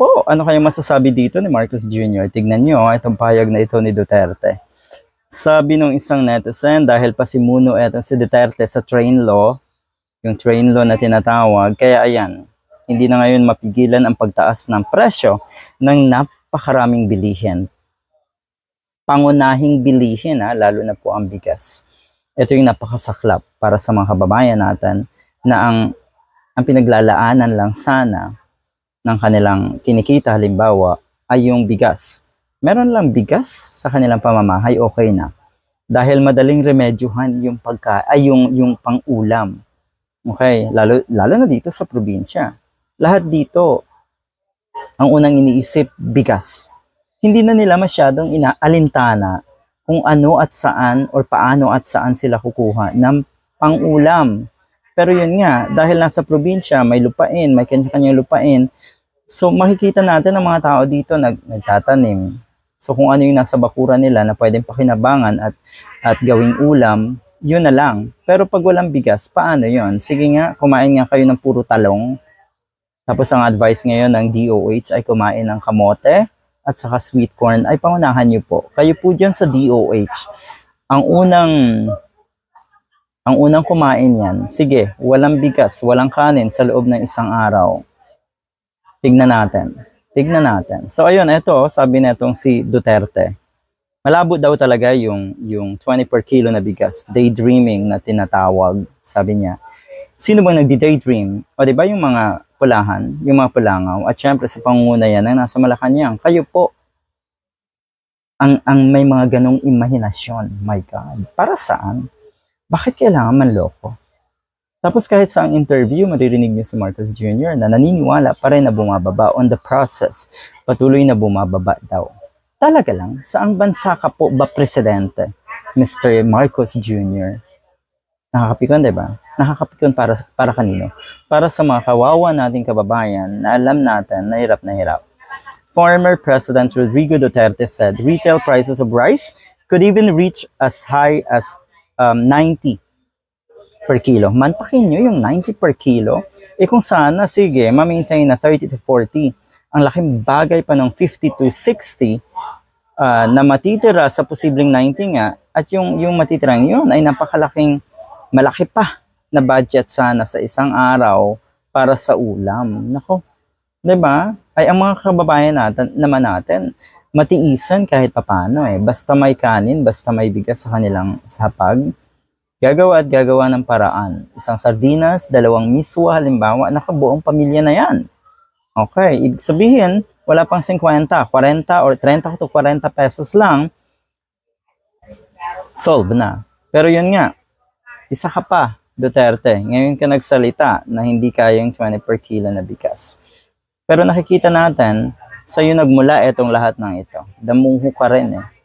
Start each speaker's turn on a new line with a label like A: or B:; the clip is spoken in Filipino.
A: po, ano kaya masasabi dito ni Marcos Jr.? Tignan nyo, itong payag na ito ni Duterte. Sabi nung isang netizen, dahil pasimuno eto si Duterte sa train law, yung train law na tinatawag, kaya ayan, hindi na ngayon mapigilan ang pagtaas ng presyo ng napakaraming bilihin. Pangunahing bilihin, ha, lalo na po ang bigas. Ito yung napakasaklap para sa mga kababayan natin na ang, ang pinaglalaanan lang sana ng kanilang kinikita halimbawa ay yung bigas. Meron lang bigas sa kanilang pamamahay, okay na. Dahil madaling remedyohan yung pagka ay yung yung pang-ulam. Okay, lalo lalo na dito sa probinsya. Lahat dito ang unang iniisip bigas. Hindi na nila masyadong inaalintana kung ano at saan or paano at saan sila kukuha ng pang-ulam. Pero yun nga, dahil nasa probinsya, may lupain, may kanya-kanyang lupain, So makikita natin ang mga tao dito nag, nagtatanim. So kung ano yung nasa bakuran nila na pwedeng pakinabangan at at gawing ulam, yun na lang. Pero pag walang bigas, paano yun? Sige nga, kumain nga kayo ng puro talong. Tapos ang advice ngayon ng DOH ay kumain ng kamote at saka sweet corn ay pangunahan niyo po. Kayo po dyan sa DOH. Ang unang ang unang kumain yan, sige, walang bigas, walang kanin sa loob ng isang araw tignan natin. Tignan natin. So ayun, ito, sabi netong si Duterte. Malabo daw talaga yung, yung 20 per kilo na bigas. Daydreaming na tinatawag, sabi niya. Sino bang nagdi-daydream? O di ba yung mga pulahan, yung mga pulangaw, at syempre sa pangunguna yan na nasa Malacanang, kayo po, ang, ang may mga ganong imahinasyon. My God. Para saan? Bakit kailangan manloko? Tapos kahit sa ang interview, maririnig niyo si Marcos Jr. na naniniwala pa rin na bumababa on the process. Patuloy na bumababa daw. Talaga lang, saang bansa ka po ba presidente, Mr. Marcos Jr.? Nakakapikon, di ba? Nakakapikon para, para kanino? Para sa mga kawawa nating kababayan na alam natin na hirap na hirap. Former President Rodrigo Duterte said retail prices of rice could even reach as high as um, 90 per kilo. Mantakin nyo yung 90 per kilo. Eh kung sana, sige, ma-maintain na 30 to 40. Ang laking bagay pa ng 50 to 60 uh, na matitira sa posibleng 90 nga at yung, yung matitirang yun ay napakalaking malaki pa na budget sana sa isang araw para sa ulam. Nako, 'di ba? Ay ang mga kababayan natin naman natin matiisan kahit papano eh. Basta may kanin, basta may bigas sa kanilang sapag, Gagawa at gagawa ng paraan. Isang sardinas, dalawang miswa, halimbawa, nakabuong pamilya na yan. Okay, ibig sabihin, wala pang 50, 40 or 30 to 40 pesos lang, solve na. Pero yun nga, isa ka pa, Duterte. Ngayon ka nagsalita na hindi kayang 20 per kilo na bigas. Pero nakikita natin, sa'yo nagmula itong lahat ng ito. Damuho ka rin eh